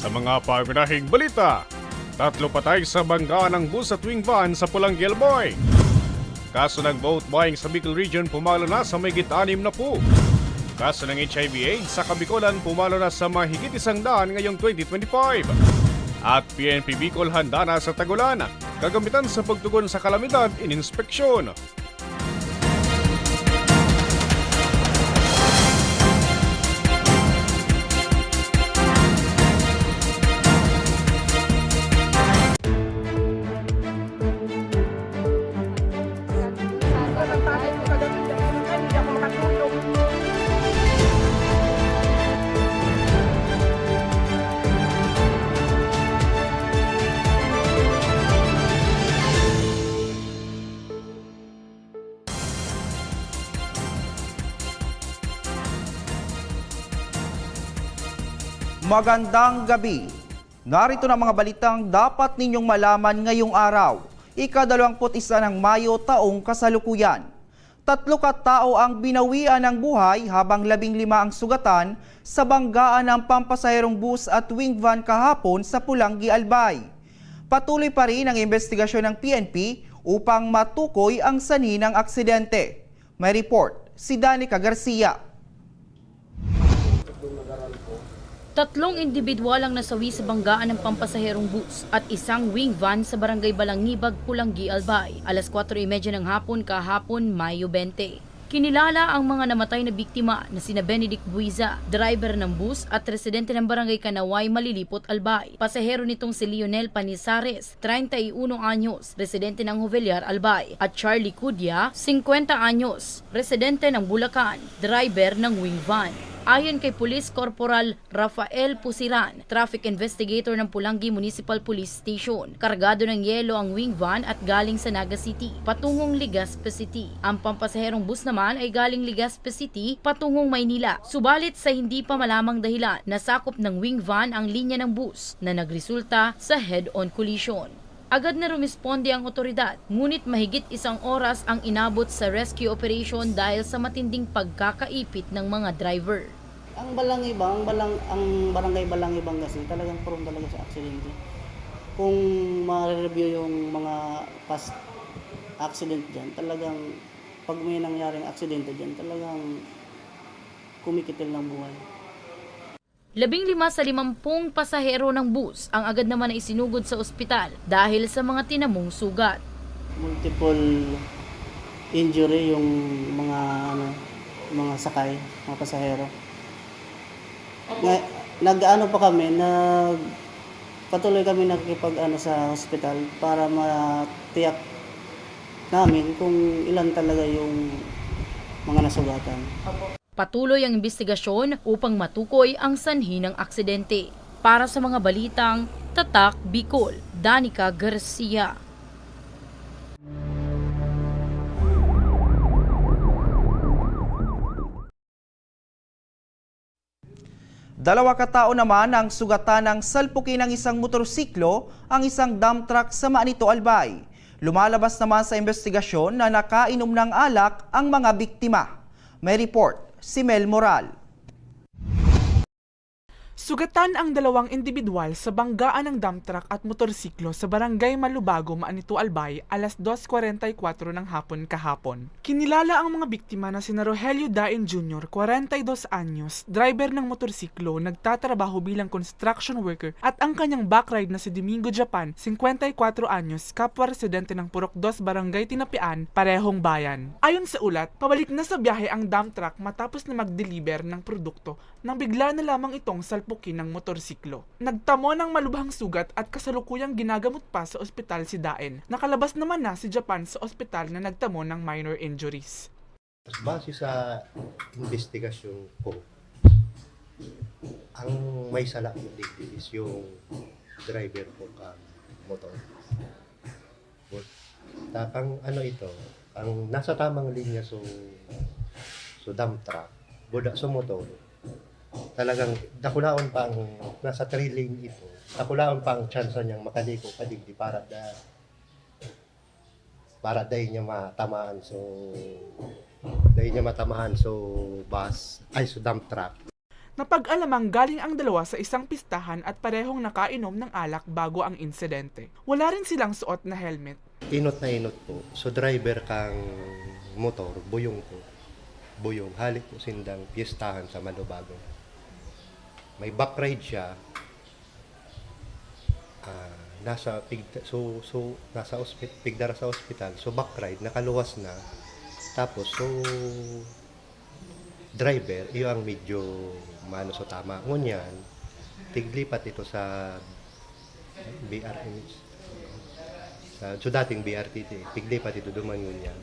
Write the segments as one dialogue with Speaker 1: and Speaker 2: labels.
Speaker 1: Sa mga pagunahing balita, tatlo patay sa banggaan ng bus at wing van sa Pulang Gilboy. Kaso ng vote buying sa Bicol Region pumalo na sa may anim na po. Kaso ng HIV sa Kabikolan pumalo na sa mahigit isang daan ngayong 2025. At PNP Bicol handa na sa Tagulan, gagamitan sa pagtugon sa kalamidad in inspeksyon.
Speaker 2: Magandang gabi. Narito na mga balitang dapat ninyong malaman ngayong araw. Ikadalawamput isa ng Mayo taong kasalukuyan. Tatlo katao ang binawian ng buhay habang labing lima ang sugatan sa banggaan ng pampasaherong bus at wing van kahapon sa Pulanggi, Albay. Patuloy pa rin ang investigasyon ng PNP upang matukoy ang sanhi ng aksidente. May report si Danica Garcia.
Speaker 3: Tatlong individual ang nasawi sa banggaan ng pampasaherong bus at isang wing van sa barangay Balangibag, Pulanggi, Albay. Alas 4.30 ng hapon kahapon, Mayo 20. Kinilala ang mga namatay na biktima na sina Benedict Buiza, driver ng bus at residente ng barangay Kanaway, Malilipot, Albay. Pasahero nitong si Lionel Panisares, 31 anyos, residente ng Jovellar, Albay. At Charlie Cudya, 50 anyos, residente ng Bulacan, driver ng wing van. Ayon kay Police Corporal Rafael Pusiran, traffic investigator ng Pulangi Municipal Police Station, kargado ng yelo ang wing van at galing sa Naga City, patungong Legazpi City. Ang pampasaherong bus naman ay galing Legazpi City, patungong Maynila. Subalit sa hindi pa malamang dahilan, nasakop ng wing van ang linya ng bus na nagresulta sa head-on collision. Agad na rumisponde ang otoridad, ngunit mahigit isang oras ang inabot sa rescue operation dahil sa matinding pagkakaipit ng mga driver.
Speaker 4: Ang Balangibang, balang, ang barangay Balangibang kasi talagang prone talaga sa aksidente. Kung ma-review yung mga past accident dyan, talagang pag may nangyaring aksidente dyan, talagang kumikitil ng buhay.
Speaker 3: Labing lima sa limampung pasahero ng bus ang agad naman na isinugod sa ospital dahil sa mga tinamong sugat.
Speaker 4: Multiple injury yung mga ano, mga sakay, mga pasahero. Nga, nag-ano pa kami, nag patuloy kami nakikipag ano sa hospital para matiyak namin kung ilan talaga yung mga nasugatan.
Speaker 3: Patuloy ang investigasyon upang matukoy ang sanhi ng aksidente. Para sa mga balitang Tatak Bicol, Danica Garcia.
Speaker 2: Dalawa katao naman ang sugatan ng salpukin ng isang motorsiklo ang isang dump truck sa Manito, Albay. Lumalabas naman sa investigasyon na nakainom ng alak ang mga biktima. May report si Mel Moral.
Speaker 5: Sugatan ang dalawang individual sa banggaan ng dump truck at motorsiklo sa barangay Malubago, Maanito, Albay, alas 2.44 ng hapon kahapon. Kinilala ang mga biktima na sina Rogelio Dain Jr., 42 anyos, driver ng motorsiklo, nagtatrabaho bilang construction worker at ang kanyang backride na si Domingo Japan, 54 anyos, kapwa residente ng Purok 2 Barangay Tinapian, parehong bayan. Ayon sa ulat, pabalik na sa biyahe ang dump truck matapos na mag-deliver ng produkto nang bigla na lamang itong salpukin ng motorsiklo. Nagtamo ng malubhang sugat at kasalukuyang ginagamot pa sa ospital si Daen. Nakalabas naman na si Japan sa ospital na nagtamo ng minor injuries.
Speaker 6: Base sa investigasyon ko, ang may sala ng dito is yung driver po ka motor. But, ta- ano ito, ang nasa tamang linya so so dump truck, buda sa motor, talagang dakulaon pa ang nasa three lane ito, dakulaon pa ang chance niyang makaliko kadigdi para da para dahil niya matamaan so dahil niya matamaan so bus ay so dump truck
Speaker 5: Napag-alamang galing ang dalawa sa isang pistahan at parehong nakainom ng alak bago ang insidente. Wala rin silang suot na helmet.
Speaker 6: Inot na inot po. So driver kang motor, buyong po. Buyong. Halik po sindang piyestahan sa Malubago. May back ride siya. Ah, nasa pig, so so nasa ospital pigdara sa ospital so back ride nakaluwas na tapos so driver iyo ang medyo mano sa tama ngunyan tiglipat ito sa BR sa so dating BRT tiglipat ito duman ngunyan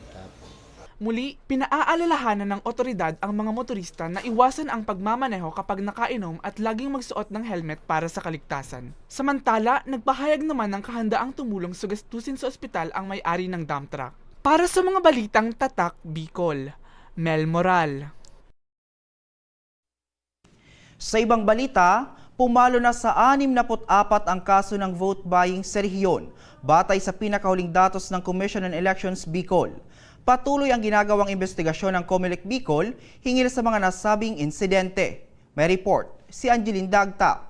Speaker 5: Muli, pinaaalalahanan ng otoridad ang mga motorista na iwasan ang pagmamaneho kapag nakainom at laging magsuot ng helmet para sa kaligtasan. Samantala, nagpahayag naman ng kahandaang tumulong sugastusin sa ospital ang may-ari ng dump truck. Para sa mga balitang tatak Bicol, Mel Moral.
Speaker 2: Sa ibang balita, pumalo na sa 64 ang kaso ng vote buying sa rehiyon batay sa pinakahuling datos ng Commission on Elections Bicol. Patuloy ang ginagawang investigasyon ng COMELEC Bicol hingil sa mga nasabing insidente. May report si Angeline Dagta.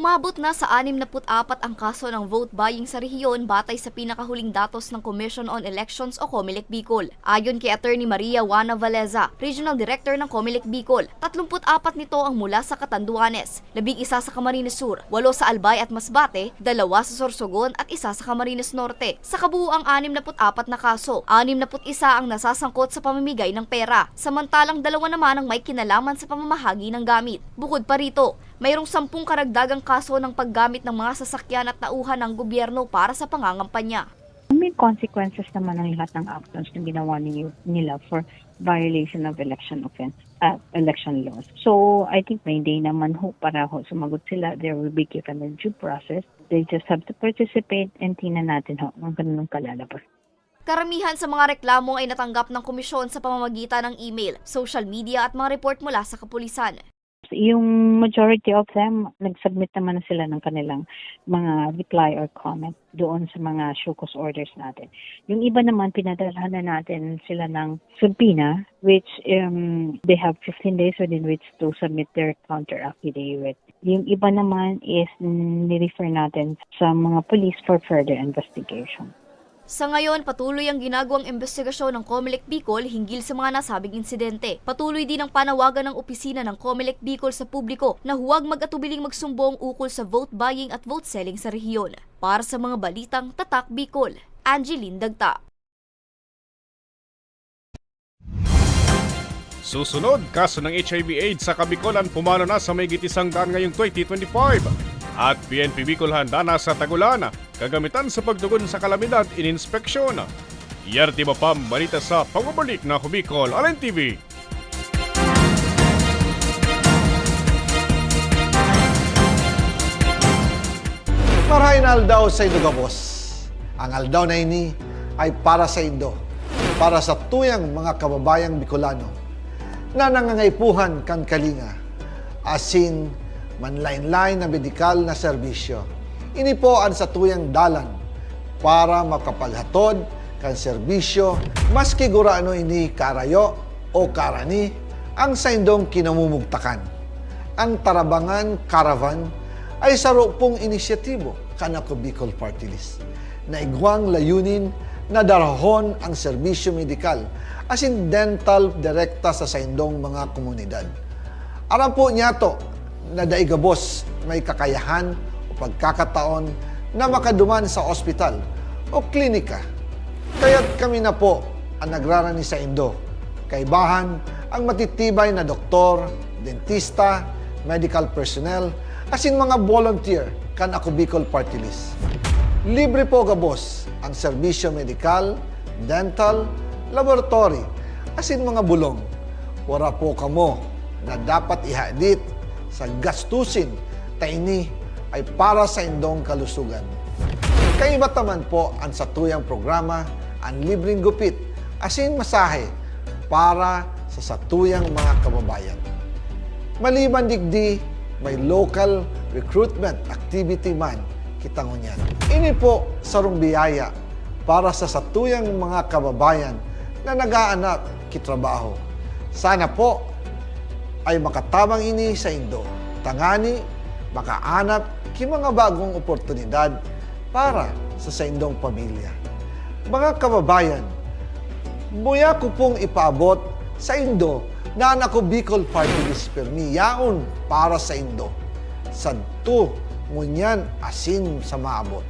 Speaker 7: Umabot na sa 64 ang kaso ng vote buying sa rehiyon batay sa pinakahuling datos ng Commission on Elections o COMELEC Bicol. Ayon kay Attorney Maria Juana Valeza, Regional Director ng COMELEC Bicol, 34 nito ang mula sa Catanduanes, 11 sa Camarines Sur, 8 sa Albay at Masbate, 2 sa Sorsogon at 1 sa Camarines Norte. Sa kabuuang 64 na kaso, 61 ang nasasangkot sa pamimigay ng pera, samantalang dalawa naman ang may kinalaman sa pamamahagi ng gamit. Bukod pa rito, mayroong sampung karagdagang kaso ng paggamit ng mga sasakyan at tauhan ng gobyerno para sa pangangampanya.
Speaker 8: May consequences naman ang lahat ng actions na ginawa ni- nila for violation of election offense, uh, election laws. So, I think may day naman ho para ho sumagot sila. There will be given a due process. They just have to participate and tingnan natin ho ang ganun kalalabas.
Speaker 7: Karamihan sa mga reklamo ay natanggap ng komisyon sa pamamagitan ng email, social media at mga report mula sa kapulisan.
Speaker 8: Yung majority of them, nag-submit naman na sila ng kanilang mga reply or comment doon sa mga cause orders natin. Yung iba naman, pinadalhan na natin sila ng subpoena, which um, they have 15 days within which to submit their counter affidavit. Yung iba naman is ni-refer natin sa mga police for further investigation.
Speaker 7: Sa ngayon, patuloy ang ginagawang investigasyon ng COMELEC Bicol hinggil sa mga nasabing insidente. Patuloy din ang panawagan ng opisina ng COMELEC Bicol sa publiko na huwag mag-atubiling magsumbong ukol sa vote buying at vote selling sa rehiyon. Para sa mga balitang Tatak Bicol, Angeline Dagta.
Speaker 1: Susunod, kaso ng HIV AIDS sa Kabikolan pumalo na sa may gitisang daan ngayong 2025. At PNP Bicol handa na sa tagulan, kagamitan sa pagtugon sa kalamidad in-inspeksyon. Yarti Mapam, balita sa pagbabalik na Kubicol, Allen TV.
Speaker 9: Marahin aldaw sa Indo Gabos. Ang aldaw na ini ay para sa Indo, para sa tuyang mga kababayang Bicolano na nangangaipuhan kan kalinga, asin manlain-lain na medikal na serbisyo. Ini po ang sa tuyang dalan para makapaghatod kan serbisyo maski guraano ini karayo o karani ang sa indong kinamumugtakan. Ang Tarabangan Caravan ay saro pong inisyatibo kanako Bicol Party List na igwang layunin na darahon ang serbisyo medikal as in dental direkta sa saindong mga komunidad. Aram po niya to na daigabos may kakayahan o pagkakataon na makaduman sa ospital o klinika. Kaya't kami na po ang nagrarani sa Indo. Kaibahan ang matitibay na doktor, dentista, medical personnel, asin mga volunteer kan ako Bicol Party List. Libre po gabos ang serbisyo medikal, dental, laboratory, asin mga bulong. Wara po kamo na dapat ihadit sa gastusin taini ay para sa indong kalusugan. Kaiba taman po ang satuyang programa ang libreng gupit asin masahe para sa satuyang mga kababayan. Maliban digdi, may local recruitment activity man kitangon yan. Ini po sarong biyaya para sa satuyang mga kababayan na nag-aanap kitrabaho. Sana po ay makatabang ini sa Indo. Tangani, makaanap ki mga bagong oportunidad para sa sa Indong pamilya. Mga kababayan, Muya ko pong ipaabot sa Indo na nako Bicol Party List Permi yaon para sa Indo. Sadto ngunyan asin sa maabot.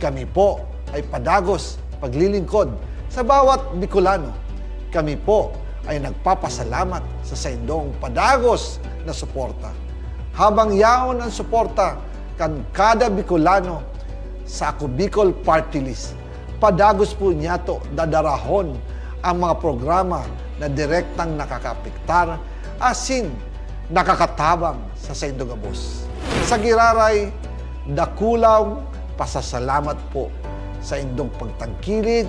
Speaker 9: Kami po ay padagos paglilingkod sa bawat Bicolano. Kami po ay nagpapasalamat sa Saindong padagos na suporta. Habang yaon ang suporta kan kada Bicolano sa ako Bicol Party List, padagos po niya to dadarahon ang mga programa na direktang nakakapiktar asin nakakatabang sa Saindogabos. Sa Giraray, dakulaw pasasalamat po sa indong pagtangkilid,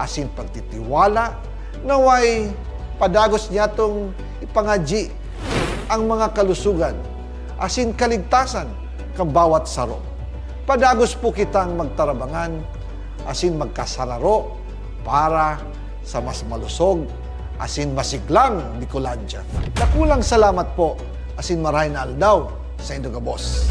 Speaker 9: asin pagtitiwala, naway padagos niya tong ipangaji ang mga kalusugan, asin kaligtasan kang bawat saro. Padagos po kitang magtarabangan, asin magkasararo para sa mas malusog, asin masiglang Bicolandia. Nakulang salamat po, asin marahin na aldaw sa Indogabos.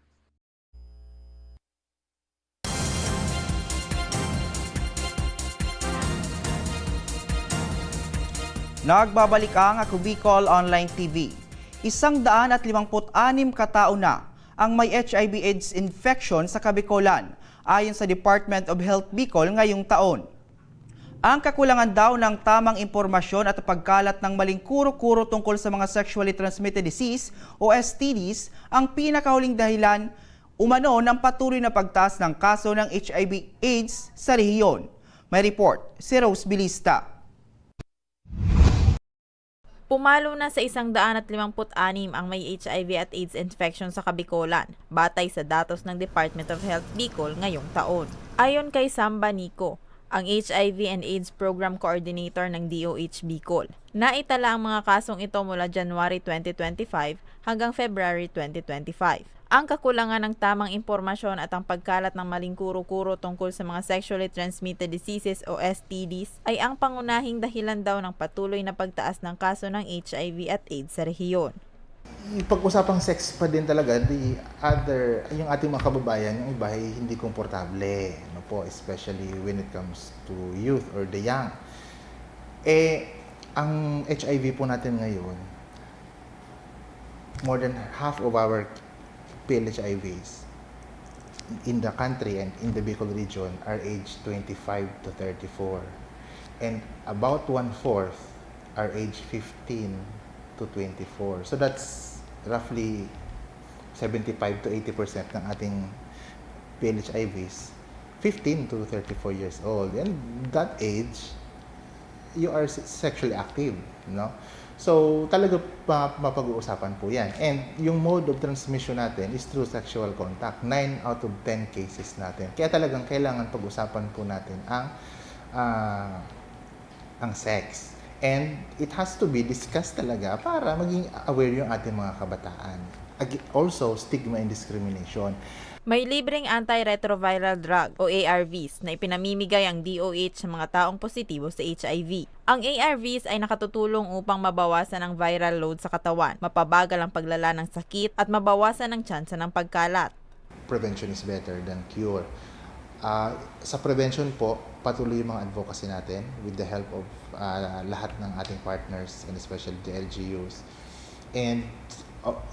Speaker 2: Nagbabalik ang Ako Bicol Online TV. Isang daan at limangput anim katao na ang may HIV AIDS infection sa Kabicolan ayon sa Department of Health Bicol ngayong taon. Ang kakulangan daw ng tamang impormasyon at pagkalat ng maling kuro-kuro tungkol sa mga sexually transmitted disease o STDs ang pinakahuling dahilan umano ng patuloy na pagtaas ng kaso ng HIV AIDS sa rehiyon. May report si Rose Bilista.
Speaker 10: Pumalo na sa 156 ang may HIV at AIDS infection sa Kabicolan, batay sa datos ng Department of Health Bicol ngayong taon. Ayon kay Samba Nico, ang HIV and AIDS Program Coordinator ng DOH Bicol. Naitala ang mga kasong ito mula January 2025 hanggang February 2025. Ang kakulangan ng tamang impormasyon at ang pagkalat ng maling kuro-kuro tungkol sa mga sexually transmitted diseases o STDs ay ang pangunahing dahilan daw ng patuloy na pagtaas ng kaso ng HIV at AIDS sa rehiyon.
Speaker 11: Pag-usapang sex pa din talaga, the other, yung ating mga kababayan, yung iba ay hindi komportable, no po, especially when it comes to youth or the young. Eh, ang HIV po natin ngayon, more than half of our PLHIVs in the country and in the Bicol region are aged 25 to 34. And about one-fourth are aged 15 to 24. So that's roughly 75 to 80% ng ating PLHIVs 15 to 34 years old. And that age, you are se- sexually active, no? So, talaga pa, mapag-uusapan po yan. And yung mode of transmission natin is through sexual contact. 9 out of 10 cases natin. Kaya talagang kailangan pag-usapan po natin ang ah, ang sex. And it has to be discussed talaga para maging aware yung ating mga kabataan. Also, stigma and discrimination.
Speaker 10: May libreng antiretroviral drug o ARVs na ipinamimigay ang DOH sa mga taong positibo sa HIV. Ang ARVs ay nakatutulong upang mabawasan ang viral load sa katawan, mapabagal ang paglala ng sakit at mabawasan ang tsansa ng pagkalat.
Speaker 11: prevention is better than cure. Ah, sa prevention po, patuloy yung mga advocacy natin with the help of ah, lahat ng ating partners and especially the LGUs. And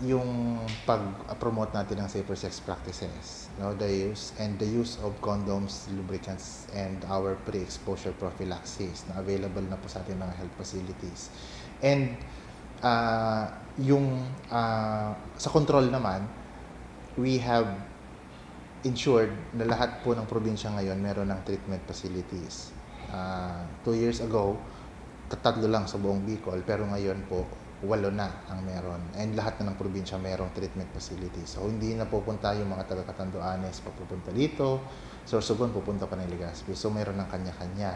Speaker 11: yung pag-promote natin ng safer sex practices, no, the use and the use of condoms, lubricants, and our pre-exposure prophylaxis na available na po sa ating mga health facilities. And ah, yung ah, sa control naman, we have insured na lahat po ng probinsya ngayon meron ng treatment facilities. Ah, two years ago, tatlo lang sa buong Bicol, pero ngayon po, walo na ang meron. And lahat na ng probinsya merong treatment facilities. So, hindi na pupunta yung mga taga Catanduanes papupunta dito. Sorsogon pupunta pa ng Legazpi. So, meron ng kanya-kanya.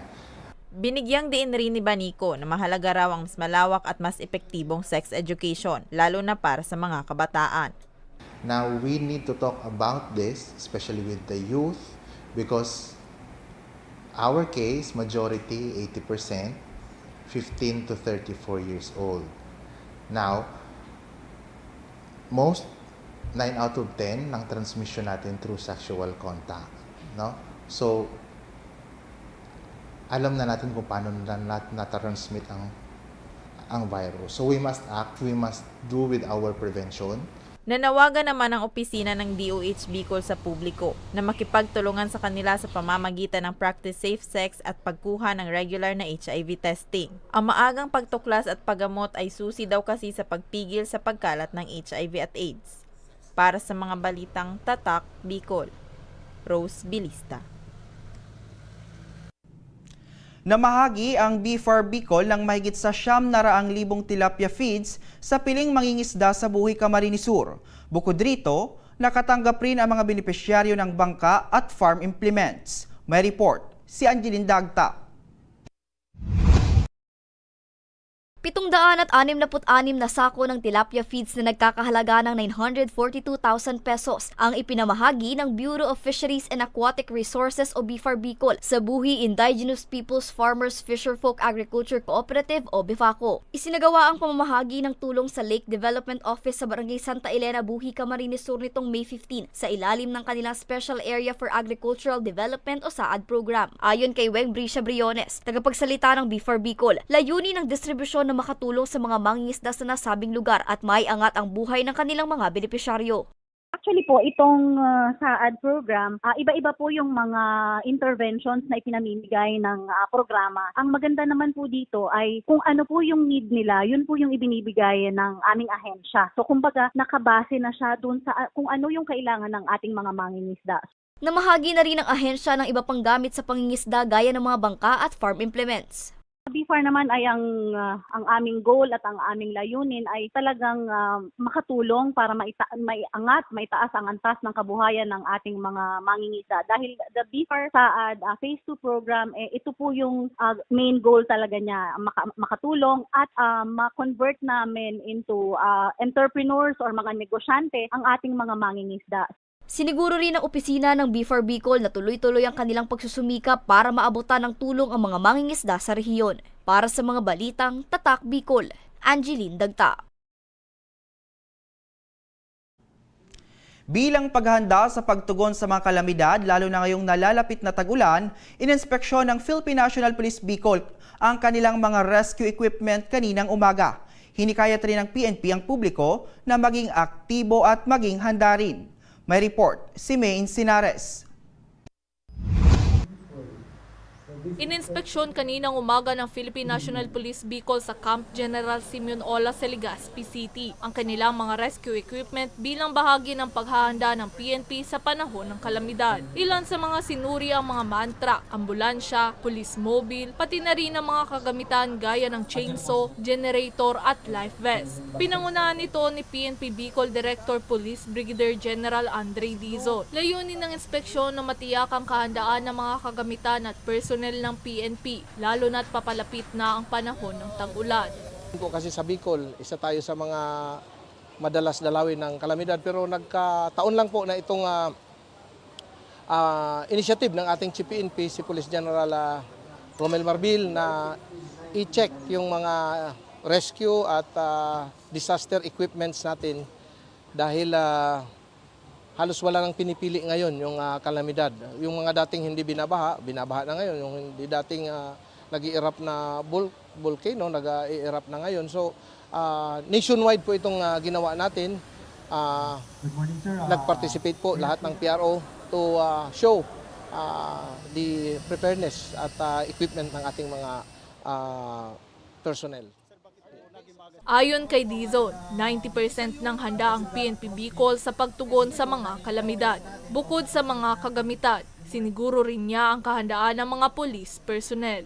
Speaker 10: Binigyang diin rin ni Banico na mahalaga raw ang mas malawak at mas epektibong sex education, lalo na para sa mga kabataan.
Speaker 11: Now, we need to talk about this, especially with the youth, because our case, majority, 80%, 15 to 34 years old. Now, most 9 out of 10 ng transmission natin through sexual contact. No? So, alam na natin kung paano na nat- na-transmit ang ang virus. So we must act, we must do with our prevention.
Speaker 10: Nanawagan naman ang opisina ng DOH Bicol sa publiko na makipagtulungan sa kanila sa pamamagitan ng practice safe sex at pagkuha ng regular na HIV testing. Ang maagang pagtuklas at paggamot ay susi daw kasi sa pagpigil sa pagkalat ng HIV at AIDS. Para sa mga balitang Tatak Bicol, Rose Bilista.
Speaker 2: Namahagi ang B4 Bicol ng mahigit sa siyam na raang libong tilapia feeds sa piling mangingisda sa Buhay Camarines Sur. Bukod rito, nakatanggap rin ang mga benepisyaryo ng bangka at farm implements. May report si Angeline Dagta.
Speaker 7: 766 na sako ng tilapia feeds na nagkakahalaga ng 942,000 pesos ang ipinamahagi ng Bureau of Fisheries and Aquatic Resources o BFAR Bicol sa Buhi Indigenous Peoples Farmers Fisherfolk Agriculture Cooperative o BIFACO. Isinagawa ang pamamahagi ng tulong sa Lake Development Office sa Barangay Santa Elena, Buhi, Camarines Sur nitong May 15 sa ilalim ng kanilang Special Area for Agricultural Development o SAAD program. Ayon kay Weng Brisha Briones, tagapagsalita ng BFAR Bicol, layunin ng distribusyon na makatulong sa mga mangingisda sa nasabing lugar at may angat ang buhay ng kanilang mga benepisyaryo.
Speaker 12: Actually po, itong uh, SAAD program, ah, iba-iba po yung mga interventions na ipinamimigay ng ah, programa. Ang maganda naman po dito ay kung ano po yung need nila, yun po yung ibinibigay ng aming ahensya. So kumbaga, nakabase na siya dun sa ah, kung ano yung kailangan ng ating mga mangingisda.
Speaker 7: Namahagi na rin ang ahensya ng iba pang gamit sa pangingisda gaya ng mga bangka at farm implements.
Speaker 12: BFAR naman ay ang ah, ang aming goal at ang aming layunin ay talagang ah, makatulong para maita maiangat, maitaas ang antas ng kabuhayan ng ating mga mangingisda. Dahil the BFAR Saad ah, Phase 2 program, eh, ito po yung ah, main goal talaga niya, maka- makatulong at ah, ma-convert namin into ah, entrepreneurs or mga negosyante ang ating mga mangingisda.
Speaker 7: Siniguro rin ng opisina ng B4 Bicol na tuloy-tuloy ang kanilang pagsusumikap para maabutan ng tulong ang mga mangingisda sa rehiyon. Para sa mga balitang Tatak Bicol, Angeline Dagta.
Speaker 2: Bilang paghahanda sa pagtugon sa mga kalamidad, lalo na ngayong nalalapit na tag-ulan, ininspeksyon ng Philippine National Police Bicol ang kanilang mga rescue equipment kaninang umaga. Hinikayat rin ng PNP ang publiko na maging aktibo at maging handa rin. May report si Maine Sinares.
Speaker 13: Ininspeksyon kaninang umaga ng Philippine National Police Bicol sa Camp General Simeon Ola sa Legazpi City ang kanilang mga rescue equipment bilang bahagi ng paghahanda ng PNP sa panahon ng kalamidad. Ilan sa mga sinuri ang mga mantra, ambulansya, police mobile, pati na rin ang mga kagamitan gaya ng chainsaw, generator at life vest. Pinangunahan ito ni PNP Bicol Director Police Brigadier General Andre Dizon. Layunin ng inspeksyon na matiyak ang kahandaan ng mga kagamitan at personnel ng PNP, lalo na't papalapit na ang panahon ng tag-ulan.
Speaker 14: po kasi sa Bicol, isa tayo sa mga madalas dalawin ng kalamidad pero nagkataon lang po na itong ah, ah, initiative ng ating Chief PNP, si Police General ah, Romel Marbil na i-check yung mga rescue at ah, disaster equipments natin dahil ah, halos wala nang pinipili ngayon yung ah, kalamidad. Yung mga dating hindi binabaha, binabaha na ngayon. Yung hindi dating uh, nag-i-erupt na vol- volcano, nag-i-erupt na ngayon. So, ah, nationwide po itong ah, ginawa natin. Ah, nag-participate po lahat ng PRO to ah, show ah, the preparedness at ah, equipment ng ating mga ah, personnel.
Speaker 13: Ayon kay Dizon, 90% ng handa ang PNP Bicol sa pagtugon sa mga kalamidad. Bukod sa mga kagamitan, siniguro rin niya ang kahandaan ng mga police personnel.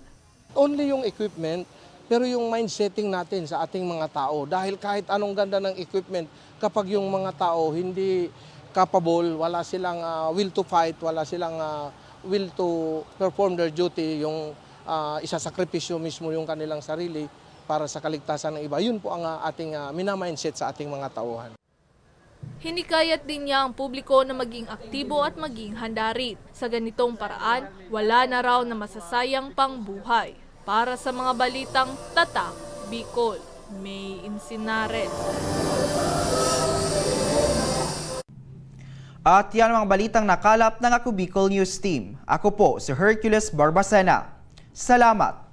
Speaker 14: only yung equipment, pero yung mindsetting natin sa ating mga tao. Dahil kahit anong ganda ng equipment, kapag yung mga tao hindi capable, wala silang ah, will to fight, wala silang ah, will to perform their duty, yung uh, isasakripisyo mismo yung kanilang sarili para sa kaligtasan ng iba. Yun po ang ah, ating ah, minamindset sa ating mga tauhan.
Speaker 13: Hinikayat din niya ang publiko na maging aktibo at maging handa rin. Sa ganitong paraan, wala na raw na masasayang pang buhay. Para sa mga balitang Tatak, Bicol, May Insinares.
Speaker 2: At yan ang mga balitang nakalap ng Ako Bicol News Team. Ako po si Hercules Barbacena. Salamat!